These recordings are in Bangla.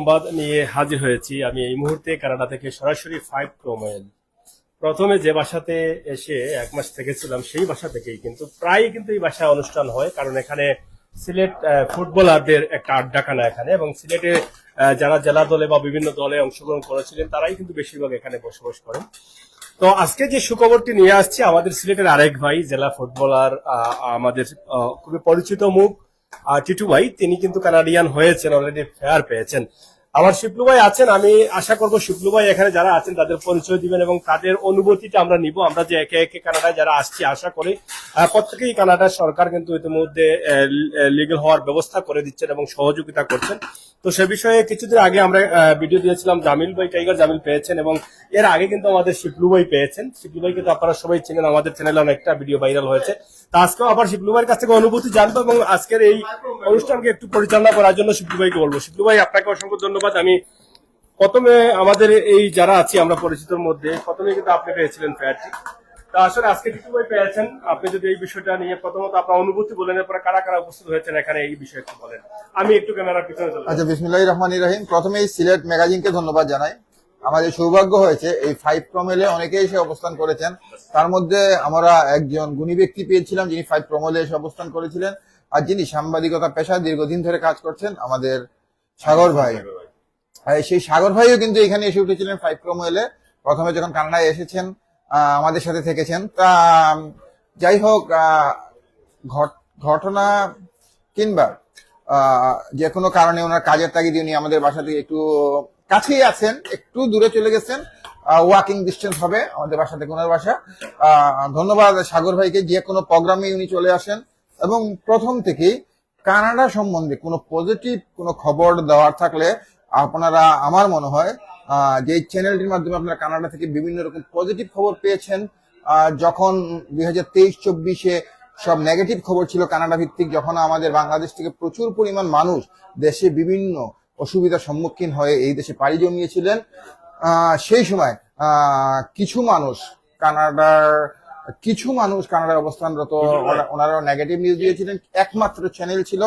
সংবাদ নিয়ে হাজির হয়েছি। আমি এই মুহূর্তে কানাডা থেকে সরাসরি ফাইভ প্রোমেল প্রথমে যে বাসাতে এসে এক মাস থেকেছিলাম, সেই বাসা থেকেই কিন্তু প্রায় কিন্তু এই বাসায় অনুষ্ঠান হয়, কারণ এখানে সিলেট ফুটবলারদের একটা আড্ডাখানা এখানে এবং সিলেটে যারা জেলা দলে বা বিভিন্ন দলে অংশগ্রহণ করেছিলেন, তারাই কিন্তু বেশিরভাগ এখানে বসবাস করেন। তো আজকে যে সুখবরটি নিয়ে আসছি, আমাদের সিলেটের আরেক ভাই, জেলা ফুটবলার আমাদের খুবই পরিচিত মুখ টিটু ভাই। তিনি কিন্তু কানাডিয়ান হয়েছেন অলরেডি ফেয়ার পেয়েছেন। আমার শিবলু ভাই আছেন, আমি আশা করব শিবলু ভাই এখানে যারা আছেন তাদের পরিচয় দিবেন এবং তাদের অনুভূতিটা আমরা নিব। আমরা যে একে একে কানাডায় যারা আসছি, আশা করি প্রত্যেকেই কানাডার সরকার কিন্তু ইতিমধ্যে লিগেল হওয়ার ব্যবস্থা করে দিচ্ছেন এবং সহযোগিতা করছেন। তো সে বিষয়ে কিছুদিন আগে আমরা ভিডিও দিয়েছিলাম, জামিল ভাই টাইগার জামিল পেয়েছেন এবং এর আগে কিন্তু আমাদের শিবলু ভাই পেয়েছেন। শিবলু ভাই কিন্তু আপনারা সবাই চেনেন, আমাদের চ্যানেলে অনেকটা ভিডিও ভাইরাল হয়েছে। তা আজকেও আবার শিবলু ভাইয়ের কাছ থেকে অনুভূতি জানব এবং আজকের এই অনুষ্ঠানকে একটু পরিচালনা করার জন্য শিবলু ভাইকে বলব। শিবলু ভাই, আপনাকে অসংখ্য ধন্যবাদ। আমি প্রথমে আমাদের এই যারা আছি, আমরা পরিচিতর মধ্যে, প্রথমে কিন্তু আপনি পেয়েছিলেন ফেয়ারটি আসলে আজকে টিটু ভাই পেয়েছেন আপনি যদি এই বিষয়টা নিয়ে প্রথমত আপনার অনুভূতি বলেন এরপরে কারা কারা উপস্থিত হয়েছেন এখানে এই বিষয়ে একটু বলেন। আমি একটু ক্যামেরার পিছনে চলে আচ্ছা বিসমুল্লাহ রহমান রহিম। প্রথমেই সিলেট ম্যাগাজিনকে ধন্যবাদ জানাই। আমাদের সৌভাগ্য হয়েছে এই ফাইভ প্রমেলে অনেকেই এসে অবস্থান করেছেন। তার মধ্যে আমরা একজন গুণী ব্যক্তি পেয়েছিলাম যিনি ফাইভ প্রমেলে এসে অবস্থান করেছিলেন। আর যিনি সাংবাদিকতা পেশায় দীর্ঘদিন ধরে কাজ করছেন আমাদের সাগর ভাই। সেই সাগর ভাইও কিন্তু এখানে এসে উঠেছিলেন ফাইভ প্রমোয়েলে প্রথমে যখন কানাডায় এসেছেন আমাদের সাথে থেকেছেন। তা যাই হোক ঘটনা কিংবা যে কোনো কারণে ওনার কাজের তাগিদে উনি আমাদের বাসা থেকে একটু কাছেই আছেন, একটু দূরে চলে গেছেন ওয়াকিং ডিস্টেন্স হবে আমাদের বাসা থেকে ওনার বাসা। ধন্যবাদ সাগর ভাইকে, যে কোনো প্রোগ্রামে উনি চলে আসেন। এবং প্রথম থেকেই কানাডা সম্বন্ধে কোনো পজিটিভ কোনো খবর দেওয়ার থাকলে আপনারা, আমার মনে হয় যে চ্যানেলটির মাধ্যমে আপনারা কানাডা থেকে বিভিন্ন রকম পজিটিভ খবর পেয়েছেন যখন দুই হাজার তেইশ চব্বিশে সব নেগেটিভ খবর ছিল কানাডা ভিত্তিক যখন আমাদের বাংলাদেশ থেকে প্রচুর পরিমাণ মানুষ দেশে বিভিন্ন অসুবিধার সম্মুখীন হয়ে এই দেশে পাড়ি জমিয়েছিলেন সেই সময় কিছু মানুষ কানাডার কিছু মানুষ কানাডার অবস্থানরত ওনারা নেগেটিভ নিউজ দিয়েছিলেন। একমাত্র চ্যানেল ছিল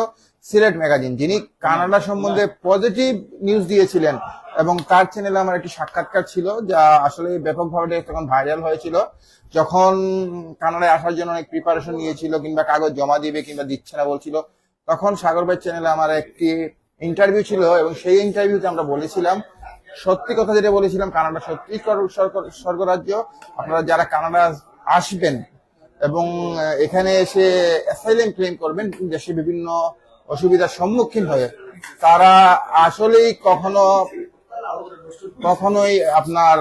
সিলেট ম্যাগাজিন যিনি কানাডা সম্বন্ধে পজিটিভ নিউজ দিয়েছিলেন। এবং তার চ্যানেলে আমার একটি সাক্ষাৎকার ছিল যা আসলে ব্যাপকভাবে তখন ভাইরাল হয়েছিল, যখন কানাডায় আসার জন্য অনেক প্রিপারেশন নিয়েছিল কিংবা কাগজ জমা দিবে কিংবা দিচ্ছে না বলছিল, তখন সাগর ভাই চ্যানেলে আমার একটি ইন্টারভিউ ছিল এবং সেই ইন্টারভিউতে আমরা বলেছিলাম, সত্যি কথা যেটা বলেছিলাম, কানাডা সত্যি স্বর্গ- স্বর্গ- স্বর্গরাজ্য। আপনারা যারা কানাডা আসবেন এবং এখানে এসে অ্যাসাইলেম ক্লেম করবেন, দেশে বিভিন্ন অসুবিধার সম্মুখীন হয়ে, তারা আসলেই কখনো কখনোই আপনার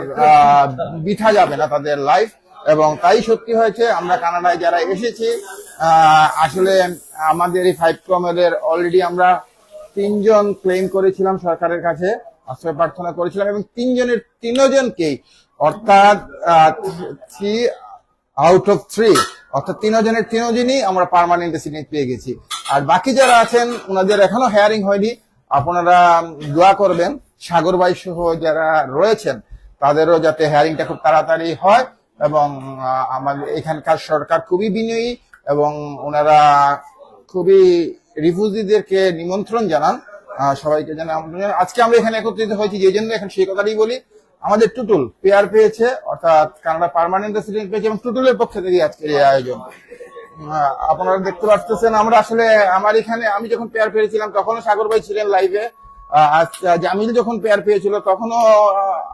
বৃথা যাবে না তাদের লাইফ এবং তাই সত্যি হয়েছে, আমরা কানাডায় যারা এসেছি আসলে আমাদের এই ফাইভ কমেলের অলরেডি আমরা তিনজন ক্লেম করেছিলাম সরকারের কাছে, আশ্রয় প্রার্থনা করেছিলাম, এবং তিনজনের, তিনজনকেই, অর্থাৎ থ্রি আউট অফ থ্রি অর্থাৎ তিনজনের তিনজনই আমরা পার্মানেন্ট রেসিডেন্ট পেয়ে গেছি। আর বাকি যারা আছেন, ওনাদের এখনও হেয়ারিং হয়নি। আপনারা দোয়া করবেন সাগর ভাই সহ যারা রয়েছেন, তাদেরও যাতে হেয়ারিংটা খুব তাড়াতাড়ি হয় এবং আমাদের এখানকার সরকার খুবই বিনয়ী এবং ওনারা খুবই রিফিউজিদেরকে নিমন্ত্রণ জানান। সবাইকে জানান আজকে আমরা এখানে একত্রিত হয়েছি, যে জন্য এখন সেই কথাটাই বলি। আমাদের টুটুল পেয়ার পেয়েছে, অর্থাৎ কানাডা পার্মানেন্ট রেসিডেন্ট পেয়েছে এবং টুটুলের পক্ষ থেকে আজকের এই আয়োজন। আপনারা দেখতে পাচ্ছেন আমরা আসলে আমার এখানে, আমি যখন পেয়ার পেয়েছিলাম, তখনও সাগর ভাই ছিলেন লাইভে জামিল যখন পেয়ার পেয়েছিল তখনও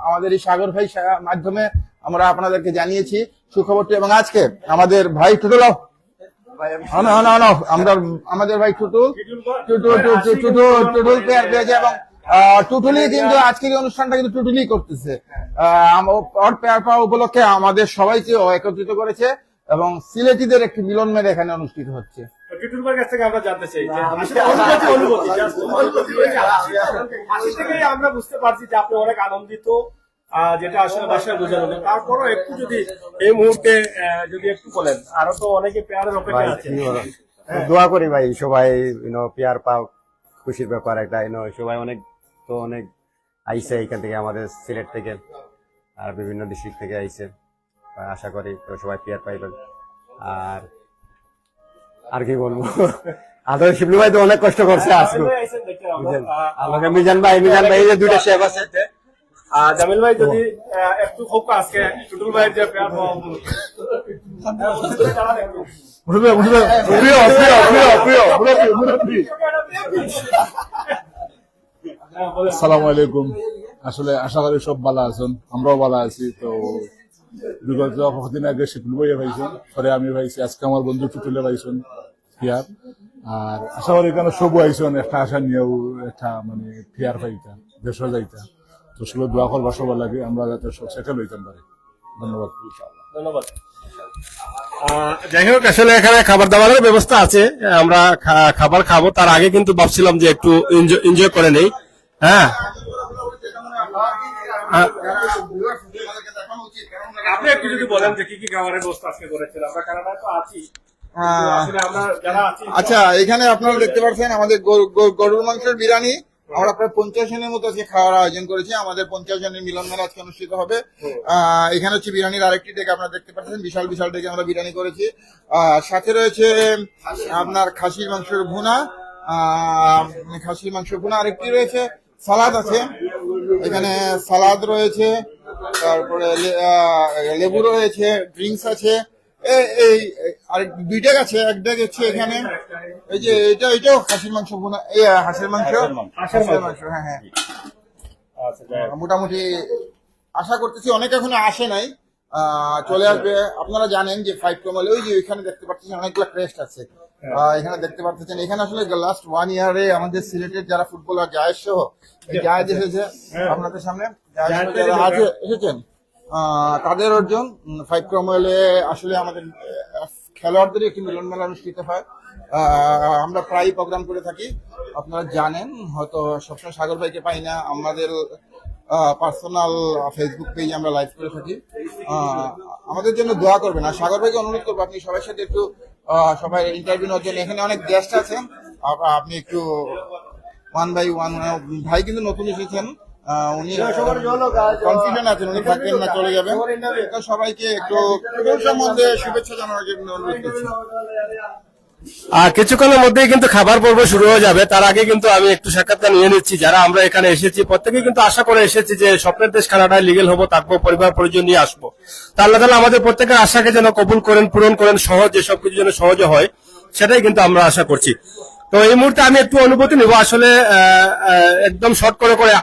আমাদের এই সাগর ভাই মাধ্যমে আমরা আপনাদেরকে জানিয়েছি সুখবরটি। এবং আজকে আমাদের ভাই টুটুল আমাদের ভাই টুটুল টুটুল পেয়ার পেয়েছে এবং টুটুলি কিন্তু আজকের অনুষ্ঠানটা কিন্তু টুটুলি করতেছে। আহ, পেয়ার পাওয়া উপলক্ষে আমাদের সবাইকে একত্রিত করেছে এবং সিলেটিদের একটি মিলন মেলে এখানে অনুষ্ঠিত হচ্ছে। তো কাছ থেকে আমরা জানতে চাই হাসি। হাসি আমরা বুঝতে পারছি যে আপনি অনেক আনন্দিত যেটা আসলে বাসায় বোঝানো যায়। তারপরও একটু যদি এই মুহূর্তে যদি একটু বলেন আরও তো অনেকে পেয়ারের অপেক্ষা আছে দোয়া করি ভাই সবাই ইউনো পেয়ার পাও খুশির ব্যাপার একটা ইউনো সবাই অনেক তো অনেক আইসে এখান থেকে আমাদের সিলেট থেকে আর বিভিন্ন ডিস্ট্রিক্ট থেকে আইসে। আশা করি তো সবাই পেয়ার পাইবেন আর আর কি বলব আদর শিবলু ভাই তো অনেক কষ্ট করছে আজকে ভাই আমাকে মিজান ভাই মিজান ভাই যে দুইটা শেফ আছে জামিল ভাই যদি একটু হোক আজকে টুটুল ভাইয়ের যে পেয়ার পাওয়া প্রিয় প্রিয় প্রিয় প্রিয় প্রিয় আসসালামু আলাইকুম আসলে আশা করি সব ভালো আছেন আমরাও ভালো আছি তো বিগত কতদিন আগে শিকুল বইয়ে পাইছেন পরে আমি পাইছি আজকে আমার বন্ধু টুটুলে পাইছেন ফিয়ার আর আশা করি এখানে সবু আইসন একটা আশা নিয়েও একটা মানে ফিয়ার পাইতা দেশ যাইতা তো আসলে দোয়া করবা সবার লাগে আমরা যাতে সব সেটেল হইতাম পারি। ধন্যবাদ। ধন্যবাদ। যাই হোক আসলে এখানে খাবার দাবারের ব্যবস্থা আছে। আমরা খা- খাবার খাব। তার আগে কিন্তু ভাবছিলাম যে একটু এনজয় করে নেই। হ্যাঁ। আপনি একটু যদি বলেন যে কি কি খাবারের ব্যবস্থা আজকে করেছেন? আমরা কানাডায় তো আছি। যারা আছি আচ্ছা এখানে আপনারা দেখতে পাচ্ছেন আমাদের গরু- গরু- গরুর মাংসের বিরিয়ানি। আমরা প্রায় পঞ্চাশ জনের মতো আজকে খাওয়ার আয়োজন করেছি। আমাদের পঞ্চাশ জনের মিলন মেলা আজকে অনুষ্ঠিত হবে। আহ, এখানে হচ্ছে বিরিয়ানির আরেকটি ডেকে আপনারা দেখতে পাচ্ছেন। বিশাল বিশাল ডেকে আমরা বিরিয়ানি করেছি। সাথে রয়েছে আপনার খাসির মাংসের ভুনা। আহ, খাসির মাংসের ভুনা আরেকটি রয়েছে। সালাদ আছে। এখানে সালাদ রয়েছে। তারপরে লেবু রয়েছে ড্রিঙ্কস আছে। এই আরেক দুই ডেক আছে এক ডেক হচ্ছে এখানে। এই যে এটা এটাও খাসির মাংস বোনা এই হাঁসের মাংস? হাঁসের হাঁসের মাংস। হ্যাঁ হ্যাঁ। আচ্ছা। মোটামুটি আশা করতেছি অনেক এখনও আসে নাই। চলে আসবে। আপনারা জানেন যে ফাইভ কমালে ওই যে এখানে দেখতে পাচ্ছেন অনেকগুলো ক্রেস্ট আছে। আহ, এখানে দেখতে পাচ্ছেন এখানে আসলে লাস্ট ওয়ান ইয়ারে আমাদের সিলেটের যারা ফুটবলার জায়েদ সহ এই জায়েদ এসেছে আপনাদের সামনে। যারা আছে এসেছেন? তাদের অর্জন ফাইভ ক্রমওয়েলে আসলে আমাদের খেলোয়াড়দের একটি মিলন মেলা অনুষ্ঠিত হয়। আমরা প্রায় প্রোগ্রাম করে থাকি। আপনারা জানেন হয়তো সবসময় সাগর ভাইকে পাই না। আমাদের পার্সোনাল ফেসবুক পেজে আমরা লাইভ করে থাকি। আমাদের জন্য দোয়া করবেন। আর সাগর ভাইকে অনুরোধ করব আপনি সবার সাথে একটু সবাই ইন্টারভিউ নেওয়ার জন্য। এখানে অনেক গেস্ট আছেন। আপনি একটু ওয়ান বাই ওয়ান ভাই কিন্তু নতুন এসেছেন। উনি কনফিডেন্ট আছেন, উনি থাকবেন না, চলে যাবেন। সবাইকে একটু সম্বন্ধে শুভেচ্ছা জানানোর জন্য অনুরোধ করছি। কিছুক্ষণের মধ্যেই কিন্তু খাবার পর্ব শুরু হয়ে যাবে। তার আগে কিন্তু আমি একটু সাক্ষাৎকার নিয়ে নিচ্ছি। যারা আমরা এখানে এসেছি প্রত্যেকে কিন্তু আশা করে এসেছি যে স্বপ্নের দেশ কানাডায় লিগেল হব তারপর পরিবার, পরিজন নিয়ে আসব। তা আল্লাহ আমাদের প্রত্যেকের আশাকে যেন কবুল করেন, পূরণ করেন, সহজে সবকিছু যেন সহজে হয়, সেটাই কিন্তু আমরা আশা করছি। তো এই মুহূর্তে আমি একটু অনুভূতি নিব। আসলে একদম শর্ট করে করে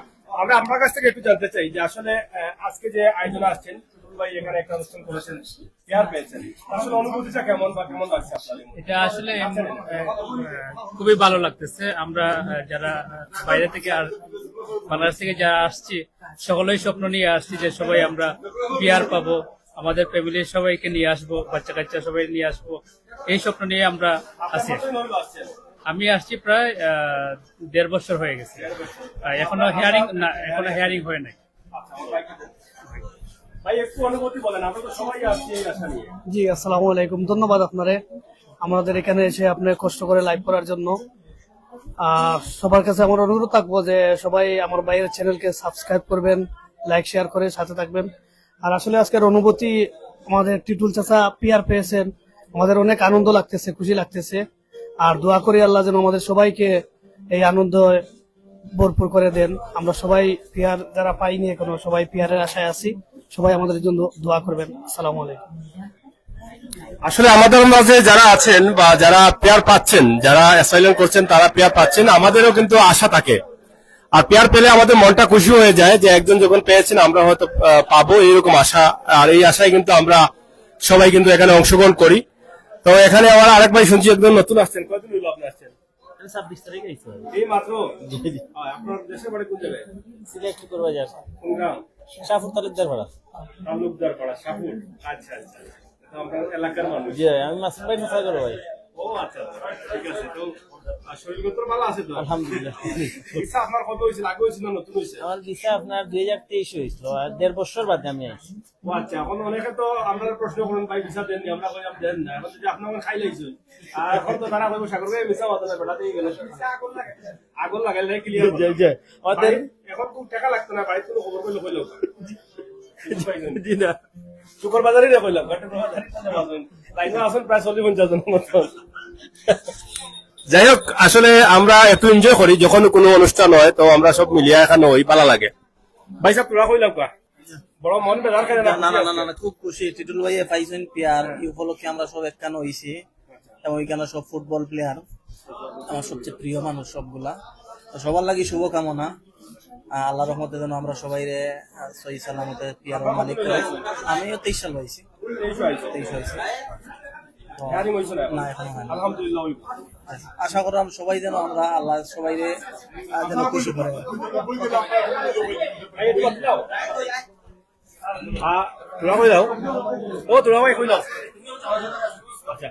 আমরা আপনার কাছ থেকে একটু জানতে চাই যে আসলে আজকে যে আয়োজন আসছেন ভাই এখানে একটা অনুষ্ঠান করেছেন পেয়ার পেয়েছেন। আসলে অনুভূতিটা কেমন বা কেমন লাগছে আপনার এটা আসলে খুবই ভালো লাগতেছে। আমরা যারা বাইরে থেকে আর বাংলাদেশ থেকে যারা আসছি সকলেই স্বপ্ন নিয়ে আসছি যে সবাই আমরা বিয়ার পাবো আমাদের ফ্যামিলির সবাইকে নিয়ে আসব বাচ্চা কাচ্চা সবাই নিয়ে আসব। এই স্বপ্ন নিয়ে আমরা আছি। আসছেন? আমি আসছি প্রায় দেড় বছর হয়ে গেছে। এখনও হেয়ারিং না এখনও হেয়ারিং হয় নাই। ভাই একটু অনুভূতি বলেন আমরা তো সবাই আসছি এই আশা নিয়ে। জি আসসালামু আলাইকুম। ধন্যবাদ আপনারে। আমাদের এখানে এসে আপনি কষ্ট করে লাইভ করার জন্য। সবার কাছে আমার অনুরোধ থাকব যে সবাই আমার বাইরের চ্যানেলকে সাবস্ক্রাইব করবেন লাইক শেয়ার করে সাথে থাকবেন। আর আসলে আজকের অনুভূতি আমাদের টিটুল চাচা পিয়ার পেয়েছেন। আমাদের অনেক আনন্দ লাগতেছে খুশি লাগতেছে। আর দোয়া করি আল্লাহ যেন আমাদের সবাইকে এই আনন্দ ভরপুর করে দেন। আমরা সবাই পিয়ার যারা পাইনি, এখনও সবাই পিয়ারের আশায় আছি। সবাই আমাদের জন্য দোয়া করবেন। আসসালামু আলাইকুম। আসলে আমাদের মাঝে যারা আছেন বা যারা পেয়ার পাচ্ছেন, যারা অ্যাসাইলেন করছেন, তারা পেয়ার পাচ্ছেন, আমাদেরও কিন্তু আশা থাকে। আর পেয়ার পেলে আমাদের মনটা খুশি হয়ে যায় যে একজন যখন পেয়েছেন, আমরা হয়তো পাবো এইরকম আশা। আর এই আশায় কিন্তু আমরা সবাই কিন্তু এখানে অংশগ্রহণ করি। তো এখানে আমার আরেক ভাই শুনছি একদম নতুন আসছেন। কতদিন হইল আপনি আসছেন? ছাব্বিশ তারিখে আইসি এই মাত্র? আপনার দেশের বাড়ি কোন জায়গায়? সিলেক্ট করব যার কোন গ্রাম? শাহপুর তালুকদার ভাড়া তালুকদার পাড়া শাহপুর। আচ্ছা আচ্ছা আপনার এলাকার মানুষ। আমি মাসুম ভাই করব ভাই ও আচ্ছা ঠিক আছে তো আর শরীরগত ভালো আছে তো? আলহামদুলিল্লাহ। ইচ্ছা আপনার কত হয়েছিল আগে হয়েছিল না নতুন হয়েছে? আমার ভিসা আপনার দুই হাজার তেইশ হয়েছিল আর দেড় বছর বাদে আমি আইছি। ও আচ্ছা এখন অনেকে তো আমরা প্রশ্ন করুন ভাই ভিসা দেননি আমরা কইলাম দেন না। এখন যদি আপনার খাই লাইছেন আর এখন তো তারা কইব সাগর ভাই ভিসা বাদ না বেটা দিয়ে গেল আগুন লাগে। আগুন লাগাইলে ক্লিয়ার ওদের এখন খুব টাকা লাগতো না বাড়িতে কোনো খবর কইলে কইলো। জি না। শুক্রবাজারই না কইলাম ঘাটের বাজারই না লাইনে প্রায় চল্লিশ পঞ্চাশ জন মতো। যাই হোক আসলে আমরা একটু এনজয় করি যখন কোনো অনুষ্ঠান হয় তো আমরা সব মিলিয়ে এখানে ওই ভালো লাগে। ভাই সাহেব তোরা কইলাম কা? বড় মন বেজার করে না? না না না খুব খুশি। টিটুল ভাইয়ে পাইছেন পিয়ার এই উপলক্ষে আমরা সব একখান হইছি। এবং ওইখানে সব ফুটবল প্লেয়ার আমার সবচেয়ে প্রিয় মানুষ সবগুলা। তো সবার লাগি শুভকামনা। আল্লাহ রহমতে যেন আমরা সবাই রে সহি সালামতে পিয়ার মালিক করে আমিও তেইশ সাল হয়েছি। তেইশ হয়েছে। হয় আলহামদুলিল্লাহ আশা করলাম সবাই যেন আমরা আল্লাহ সবাই রে যেন খুশি করে। দাও। আচ্ছা।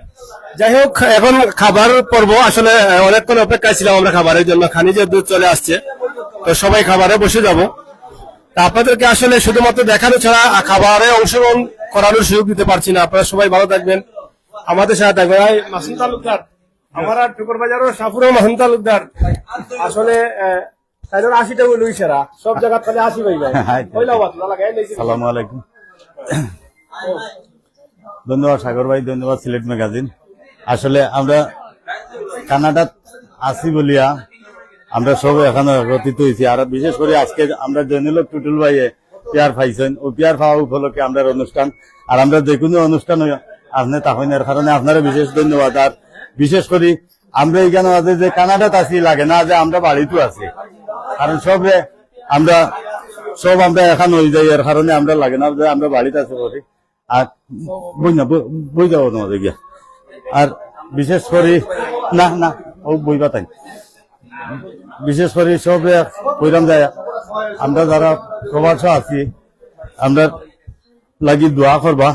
যাই হোক এখন খাবার পর্ব। আসলে অনেকক্ষণ অপেক্ষায় ছিলাম আমরা খাবারের জন্য। খানি যে দুধ চলে আসছে। তো সবাই খাবারে বসে যাব। তা আপনাদেরকে আসলে শুধুমাত্র দেখানো ছাড়া খাবারে অংশগ্রহণ করানোর সুযোগ দিতে পারছি না। আপনারা সবাই ভালো থাকবেন। আমাদের সাথে থাকবেন মাসুম তালুকদার। আমার আর টুকুর বাজারও সাফুরও মাসুম তালুকদার। আসলে আহ, তাইদের আশিটা লুই সেরা। সব জায়গা তাহলে আশি সালামু আলাইকুম। ধন্যবাদ সাগর ভাই ধন্যবাদ সিলেট ম্যাগাজিন। আসলে আমরা কানাডা আছি বলিয়া আমরা সব এখানে একত্রিত হয়েছি। আর বিশেষ করে আজকে আমরা জেনেল টুটুল ভাইয়ে পেয়ার পাইছেন। ও পেয়ার পাওয়া উপলক্ষে আমরা অনুষ্ঠান, আর আমরা যে কোনো অনুষ্ঠান আপনি তাহলে কারণে আপনারা বিশেষ ধন্যবাদ। আর বিশেষ করে আমরা এখানে আছে যে কানাডাত আছি, লাগে না যে আমরা বাড়িতে আছি। কারণ সবে আমরা, সব আমরা এখন হয়ে যাই। এর কারণে আমরা লাগে না যে আমরা বাড়িতে আছি বলি আর বই না বই- বই যাব তোমাদের গিয়া। আর বিশেষ করে, না না, ও বইবা তাই বিশেষ করে সব কইরাম যায়, আমরা যারা প্রবাস আছি, আমরা লাগি দোয়া করবা।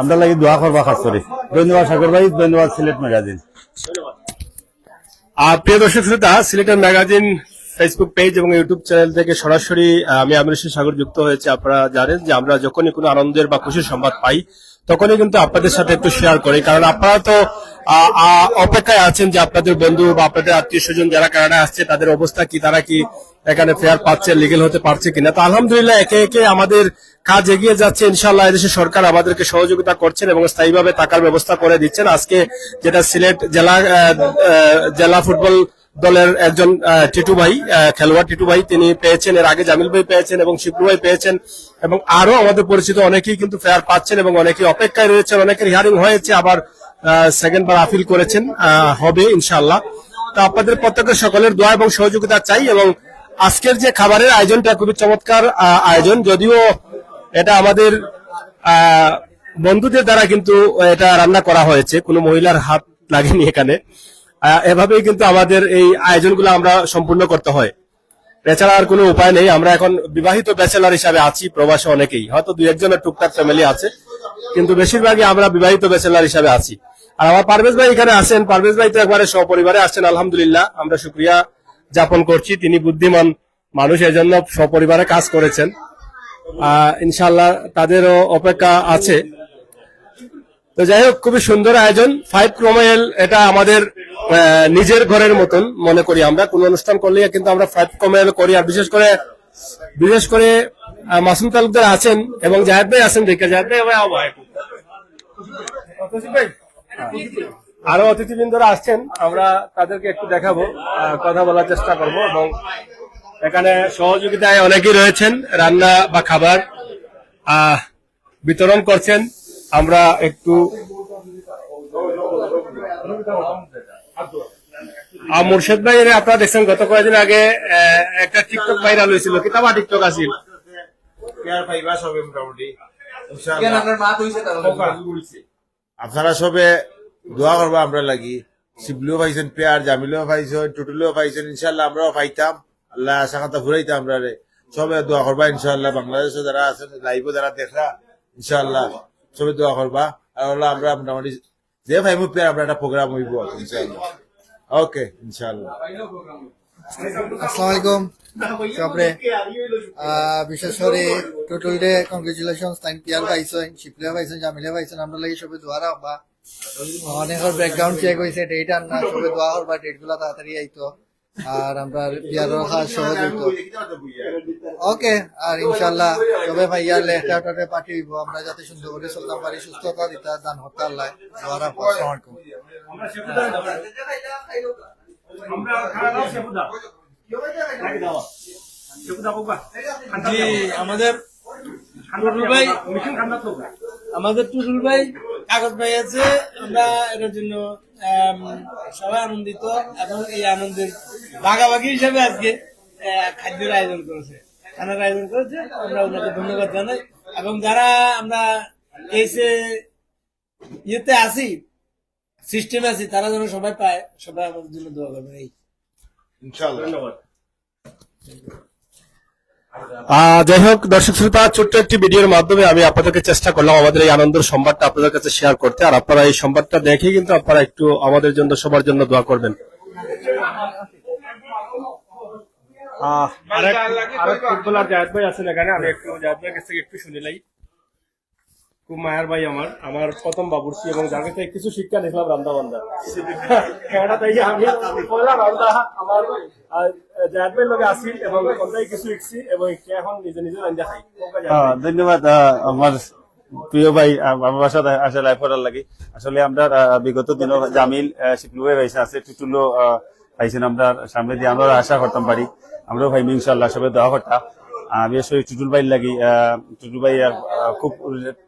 আমরা লাগি দোয়া করবা খাস করে। ধন্যবাদ সাগর ভাই, ধন্যবাদ সিলেট ম্যাগাজিন। আর প্রিয় দর্শক শ্রোতা সিলেটের ম্যাগাজিন ফেসবুক পেজ এবং ইউটিউব চ্যানেল থেকে সরাসরি আমি আমির সাগর যুক্ত হয়েছে। আপনারা জানেন যে আমরা যখনই কোনো আনন্দের বা খুশির সংবাদ পাই তখনই কিন্তু আপনাদের সাথে একটু শেয়ার করি। কারণ আপনারা তো অপেক্ষায় আছেন যে আপনাদের বন্ধু বা আপনাদের আত্মীয় স্বজন যারা কানাডা আসছে, তাদের অবস্থা কি, তারা কি এখানে ফেয়ার পাচ্ছে লিগেল হতে পারছে কিনা? তো আলহামদুলিল্লাহ একে একে আমাদের কাজ এগিয়ে যাচ্ছে। ইনশাল্লাহ এদেশের সরকার আমাদেরকে সহযোগিতা করছেন এবং স্থায়ীভাবে টাকার ব্যবস্থা করে দিচ্ছেন। আজকে যেটা সিলেট জেলা জেলা ফুটবল দলের একজন টিটু ভাই খেলোয়াড় টিটু ভাই তিনি পেয়েছেন, এর আগে জামিল ভাই পেয়েছেন এবং শিবলু ভাই পেয়েছেন এবং আরও আমাদের পরিচিত অনেকেই কিন্তু ফেয়ার পাচ্ছেন এবং অনেকেই অপেক্ষায় রয়েছেন, অনেকের হিয়ারিং হয়েছে, আবার সেকেন্ড বার আপিল করেছেন হবে ইনশাল্লাহ তো আপনাদের প্রত্যেকের সকলের দোয়া এবং সহযোগিতা চাই এবং আজকের যে খাবারের আয়োজনটা খুবই চমৎকার আয়োজন, যদিও এটা আমাদের বন্ধুদের দ্বারা কিন্তু এটা রান্না করা হয়েছে, কোনো মহিলার হাত লাগেনি এখানে। এভাবেই কিন্তু আমাদের এই আয়োজনগুলো আমরা সম্পূর্ণ করতে হয়। এছাড়া আর কোনো উপায় নেই আমরা এখন বিবাহিত ব্যাচেলার হিসাবে আছি প্রবাসে অনেকেই। হয়তো দুই একজনের টুকটাক ফ্যামিলি আছে কিন্তু বেশিরভাগই আমরা বিবাহিত ব্যাচেলার হিসাবে আছি। আর আমার পারভেজ ভাই এখানে আছেন। পারভেজ ভাই তো একবারে সপরিবারে আসছেন আলহামদুলিল্লাহ। আমরা শুক্রিয়া যাপন করছি। তিনি বুদ্ধিমান মানুষ এজন্য সপরিবারে কাজ করেছেন। আহ, ইনশাল্লাহ তাদেরও অপেক্ষা আছে। তো যাই হোক, খুবই সুন্দর আয়োজন। ফাইভ ক্রোমাইল এটা আমাদের নিজের ঘরের মতন মনে করি আমরা। কোন অনুষ্ঠান করলে কিন্তু আমরা ফাইভ ক্রোমাইল করি। আর বিশেষ করে বিশেষ করে মাসুম তালুকদার আছেন এবং জাহেদ ভাই আছেন দেখে। জাহেদ ভাই। আরও অতিথিবৃন্দরা আসছেন। আমরা তাদেরকে একটু দেখাবো কথা বলার চেষ্টা করব এবং এখানে সহযোগিতায় অনেকেই রয়েছেন। রান্না বা খাবার বিতরণ করছেন। আমরা একটু মুর্শেদ ভাই আপনারা দেখছেন গত কয়েকদিন আগে একটা টিকটক ভাইরাল হয়েছিল। কিতাবা টিকটক আছিল। আপনারা সবে দোয়া করব আমরা লাগি। শিবলিও পাইছেন পেয়ার জামিলেও পাইছেন টুটুলিও পাইছেন ইনশাল্লাহ আমরাও পাইতাম। আল্লাহ আশা কথা ঘুরাইতাম আমরা সবে দোয়া করবা ইনশাল্লাহ বাংলাদেশে যারা আছেন লাইভও যারা দেখা ইনশাল্লাহ সবে দোয়া করবা আর আল্লাহ আমরা মোটামুটি যে ভাইমু পেয়ার আমরা একটা প্রোগ্রাম হইব ইনশাল্লাহ ওকে ইনশাল্লাহ আসসালামু আলাইকুম সবরে বিশেষ করে টোটাল ডে কংগ্রেচুলেশন তাইন পিয়ার পাইছেন শিপলে পাইছেন জামিলে পাইছেন আমরা লাগি সবে দোয়া রাখবা। অনেকের ব্যাকগ্রাউন্ড চেক হয়েছে ডেট আর না, সবে দোয়া করবা ডেটগুলা তাড়াতাড়ি আইতো। আর আমরা পিয়ার রাখার সহযোগিতা ওকে আর ইনশাল্লাহ তবে ভাই ইয়ার পাঠিয়ে আমরা যাতে সুন্দর করে চলতে পারি সুস্থতা দিতে দান হতে আল্লাহ জি আমাদের টুটুল ভাই। আমাদের টুটুল ভাই কাগজ ভাই আছে আমরা এটার জন্য সবাই আনন্দিত। এবং এই আনন্দের ভাগাভাগি হিসাবে আজকে খাদ্যের আয়োজন করেছে। খানার আয়োজন করেছে। আমরা ওনাকে ধন্যবাদ জানাই। এবং যারা আমরা এই যে ইয়েতে আছি সিস্টেমে আছি তারা যেন সবাই পায় সবাই আমাদের জন্য দোয়া করবেন। এই। ধন্যবাদ। যাই হোক দর্শক শ্রোতা ছোট্ট একটি ভিডিওর মাধ্যমে আমি আপনাদেরকে চেষ্টা করলাম আমাদের এই আনন্দের সংবাদটা আপনাদের কাছে শেয়ার করতে। আর আপনারা এই সংবাদটা দেখে কিন্তু আপনারা একটু আমাদের জন্য সবার জন্য দোয়া করবেন। আরেক আরেক ফুটবলার জায়দ ভাই আছেন এখানে? আমি একটু জায়দ ভাইয়ের কাছ থেকে একটু শুনিলাই খুব মায়ার ভাই আমার। আমার প্রথম বাবুর্চি এবং যার কাছে কিছু শিক্ষা নিলাম রান্দা বান্দা কেননা তাই আমি পয়লা রান্দা আমার আহ, ভাইয়ের লগে আসি এবং কোনটাই কিছু শিখছি এবং এখন নিজে নিজে রান্দা খাই কোনটা জায়দ ভাই? ধন্যবাদ আহ, আমার প্রিয় ভাই আমার বাসায় আসে লাইফ করার লাগে। আসলে আমরা আহ, বিগত দিন জামিল শিপলু ভাই ভাইসা আছে টুটুলো পাইছেন আমরা সামনে দিয়ে আমরা আশা করতাম পারি। আমরাও ভাই ইনশাল্লাহ সবাই দোয়া করতাম। বিশেষ করে টুটুল ভাই লাগি টুটুল ভাই খুব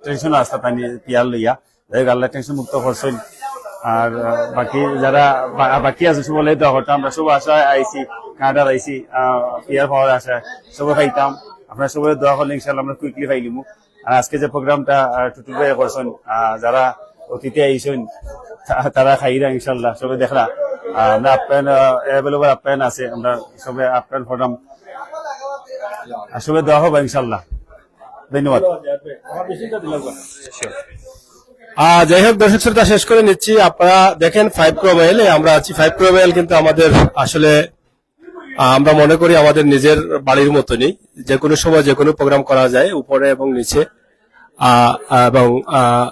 টেনশন আসতে পানি পিয়ার লইয়া। যাই হোক, আল্লাহ টেনশন মুক্ত করছেন। আর বাকি যারা বাকি আছে সব বলে দোয়া করতাম। আমরা সব আশায় আইসি কানাডার আইসি পিয়ার পাওয়ার আশায় সবাই খাইতাম আপনার সবাই দোয়া করলে ইনশাল্লাহ আমরা কুইকলি পাইলিমু আর আজকে যে প্রোগ্রামটা টুটুল ভাই করছেন যারা অতিথি আইসেন তারা খাইরা ইনশাল্লাহ সবাই দেখলা আহ, আমরা আপ্যায়ন অ্যাভেলেবল আপ্যায়ন আছে। আমরা সবাই আপ্যায়ন প্রোগ্রাম সবাই দেওয়া হবে ইনশাল্লাহ ধন্যবাদ। যাই হোক দর্শক শ্রোতা শেষ করে নিচ্ছি। আপনারা দেখেন ফাইভ প্রো মোবাইলে আমরা আছি ফাইভ প্রো মোবাইল কিন্তু আমাদের আসলে আমরা মনে করি আমাদের নিজের বাড়ির মতনই। যে কোনো সময় যে কোনো প্রোগ্রাম করা যায় উপরে এবং নিচে। এবং আহ,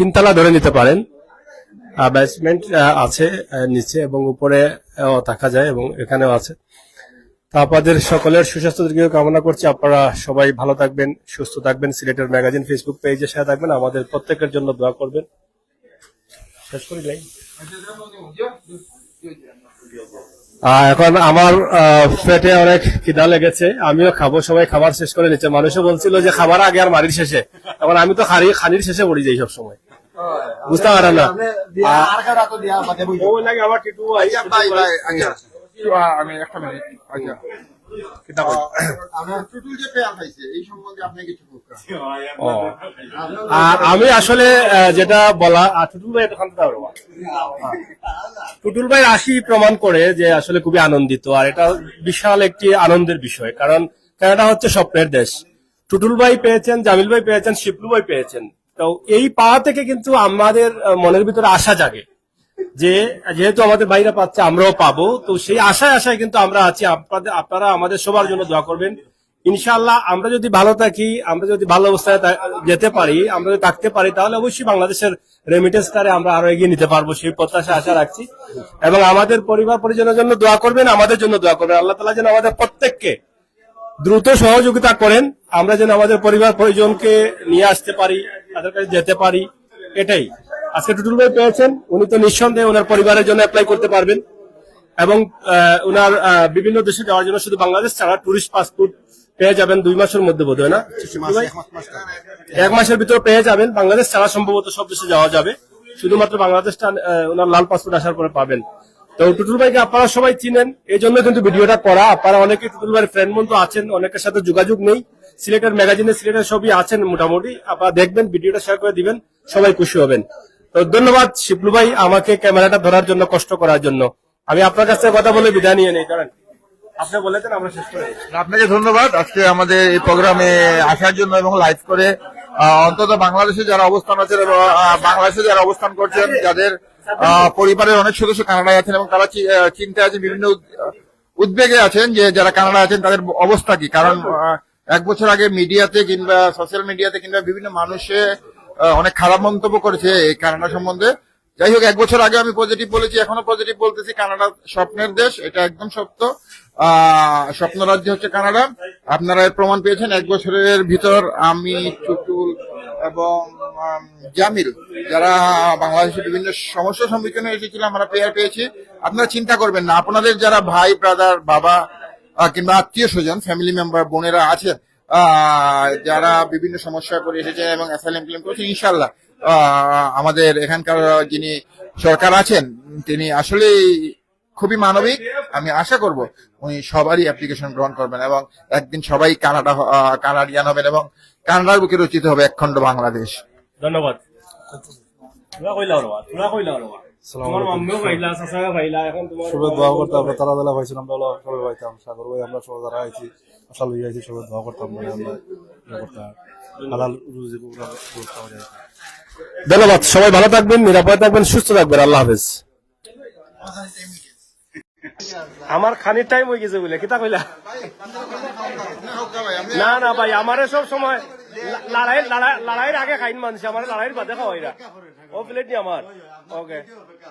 তিনতলা ধরে নিতে পারেন। বেসমেন্ট আছে নিচে এবং উপরে থাকা যায় এবং এখানেও আছে। তো আপনাদের সকলের সুস্বাস্থ্য দীর্ঘ কামনা করছি। আপনারা সবাই ভালো থাকবেন, সুস্থ থাকবেন। সিলেটের ম্যাগাজিন ফেসবুক পেজের সাথে থাকবেন। আমাদের প্রত্যেকের জন্য দোয়া করবেন। শেষ করি এখন আমার পেটে অনেক খিদা লেগেছে। আমিও খাব, সবাই খাবার শেষ করে নিচ্ছে। মানুষও বলছিল যে খাবার আগে আর মারির শেষে। এখন আমি তো খানির শেষে পড়ি যাই সব সময় বুঝতে পারেন না। আমি একটা মিনিট আচ্ছা। আসলে যেটা বলা আহ, টুটুল ভাই টুটুল ভাই আসি প্রমাণ করে যে আসলে খুবই আনন্দিত আর এটা বিশাল একটি আনন্দের বিষয় কারণ কানাডা হচ্ছে স্বপ্নের দেশ। টুটুল ভাই পেয়েছেন জামিল ভাই পেয়েছেন শিপলু ভাই পেয়েছেন। তো এই পাওয়া থেকে কিন্তু আমাদের মনের ভিতরে আশা জাগে যে, যেহেতু আমাদের ভাইরা পাচ্ছে, আমরাও পাবো। তো সেই আশায় আশায় কিন্তু আমরা আছি। আপনাদের, আপনারা আমাদের সবার জন্য দোয়া করবেন। ইনশাল্লাহ আমরা যদি ভালো থাকি, আমরা যদি ভালো অবস্থায় যেতে পারি, আমরা যদি থাকতে পারি, তাহলে অবশ্যই বাংলাদেশের রেমিটেন্সটারে আমরা আরও এগিয়ে নিতে পারব সেই প্রত্যাশা আশা রাখছি। এবং আমাদের পরিবার পরিজনের জন্য দোয়া করবেন, আমাদের জন্য দোয়া করবেন। আল্লাহ তালা যেন আমাদের প্রত্যেককে দ্রুত সহযোগিতা করেন। আমরা যেন আমাদের পরিবার পরিজনকে নিয়ে আসতে পারি। তাদের কাছে যেতে পারি এটাই। আজকে টুটুল ভাই পেয়েছেন উনি তো নিঃসন্দেহে ওনার পরিবারের জন্য অ্যাপ্লাই করতে পারবেন। এবং ওনার বিভিন্ন দেশে যাওয়ার জন্য শুধু বাংলাদেশ ছাড়া টুরিস্ট পাসপোর্ট পেয়ে যাবেন দুই মাসের মধ্যে বোধ হয় না এক মাসের ভিতরে পেয়ে যাবেন। বাংলাদেশ ছাড়া সম্ভবত সব দেশে যাওয়া যাবে। শুধুমাত্র বাংলাদেশটা ওনার লাল পাসপোর্ট আসার পরে পাবেন। তো টুটুল ভাইকে আপনারা সবাই চিনেন এই জন্য কিন্তু ভিডিওটা করা। আপনারা অনেকে টুটুল ভাইয়ের ফ্রেন্ড বন্ধু আছেন অনেকের সাথে যোগাযোগ নেই। সিলেটের ম্যাগাজিনে সিলেটের সবই আছেন মোটামুটি। আপনারা দেখবেন ভিডিওটা শেয়ার করে দিবেন সবাই খুশি হবেন। তো ধন্যবাদ শিবলু ভাই আমাকে ক্যামেরাটা ধরার জন্য কষ্ট করার জন্য। আমি আপনার কাছে কথা বলে বিদায় নিয়ে নেই। কারণ আপনাকে ধন্যবাদ আজকে আমাদের এই প্রোগ্রামে আসার জন্য এবং লাইভ করে। অন্তত বাংলাদেশে যারা অবস্থান আছেন বাংলাদেশে যারা অবস্থান করছেন যাদের পরিবারের অনেক সদস্য কানাডায় আছেন এবং তারা চি- আহ, চিন্তায় আছেন বিভিন্ন উদ্বেগে আছেন যে যারা কানাডায় আছেন তাদের অবস্থা কি? কারণ এক বছর আগে মিডিয়াতে কিংবা সোশ্যাল মিডিয়াতে কিংবা বিভিন্ন মানুষে অনেক খারাপ মন্তব্য করেছে এই কানাডা সম্বন্ধে। যাই হোক, এক বছর আগে আমি পজিটিভ বলেছি, এখনও পজিটিভ বলতেছি। কানাডা স্বপ্নের দেশ, এটা একদম সত্য। স্বপ্ন রাজ্য হচ্ছে কানাডা। আপনারা এর প্রমাণ পেয়েছেন, এক বছরের ভিতর আমি, টুটুল এবং জামিল, যারা বাংলাদেশের বিভিন্ন সমস্যার সম্মুখীন এসেছিলাম, আমরা পেয়ার পেয়েছি। আপনারা চিন্তা করবেন না, আপনাদের যারা ভাই ব্রাদার বাবা কিংবা আত্মীয় স্বজন ফ্যামিলি মেম্বার বোনেরা আছেন যারা বিভিন্ন সমস্যা করে এসেছেন এবং অ্যাসাইলাম ক্লেম করেছেন ইনশাল্লাহ আমাদের এখানকার যিনি সরকার আছেন, তিনি আসলেই খুবই মানবিক। আমি আশা করব উনি সবারই অ্যাপ্লিকেশন গ্রহণ করবেন এবং একদিন সবাই কানাডা কানাডিয়ান হবেন এবং কানাডার বুকে রচিত হবে একখণ্ড বাংলাদেশ। ধন্যবাদ। তোরা কইলা ওরা তোরা কইলা ওরা তোমার মাম্মিও পাইলা চাচাও পাইলা এখন তোমার সবাই দোয়া করতাম আমরা তারা বেলা পাইছিলাম আমরা সবাই পাইতাম সাগর ভাই আমরা সবাই যারা আইছি আশা লইয়া আইছি সবাই দোয়া করতাম মানে আমরা করতাম। হালাল রুজি ধন্যবাদ সবাই ভালো থাকবেন নিরাপদ থাকবেন সুস্থ থাকবেন আল্লাহ হাফেজ। আমার খানির টাইম হয়ে গেছে বলে কিতা কইলা? না না ভাই আমারে সব সময় লড়াই লড়াই লড়াইয়ের আগে খাইন মানুষ আমার লড়াইয়ের বাদে খাওয়াইরা। ও প্লেট নি আমার। ওকে